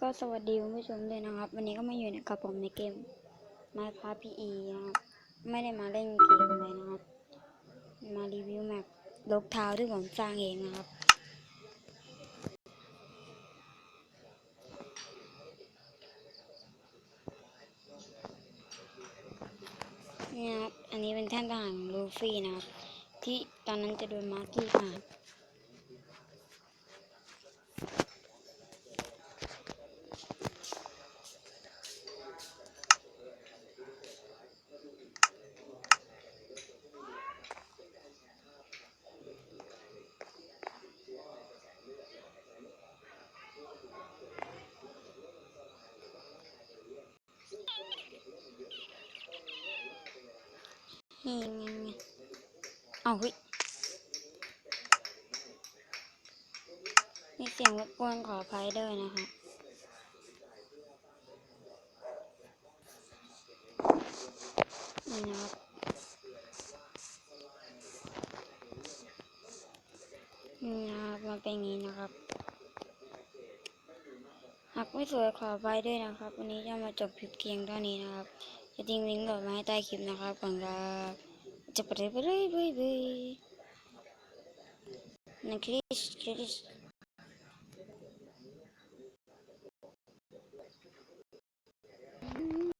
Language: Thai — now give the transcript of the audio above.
ก็สวัสดีคุณผู้ชมด้วยนะครับ วันนี้ก็มาอยู่กับผมในเกม Minecraft PE นะครับไม่ได้มาเล่นเกมอะไรนะครับ มารีวิวแมปลกเท้าที่ผมสร้างเองนะครับ นี่ครับ อันนี้เป็นแท่นทหารของลูฟี่นะครับ ที่ตอนนั้นจะโดนมาร์กี้ผ่า นนี่ไงไงเอาเฮ้ยมีเสียงรบกวนขออภัยด้วยนะครับนี่นะครับนี่นะครับมันเป็นงี้นะครับหากไม่สวยขออภัยด้วยนะครับ วันนี้จะมาจบคลิปเพียงเท่านี้นะครับ จะทิ้งลิงก์โหลดมาให้ใต้คลิปนะครับก่อนครับจะไปเลยไปเลยไปเลยนักคริสคริส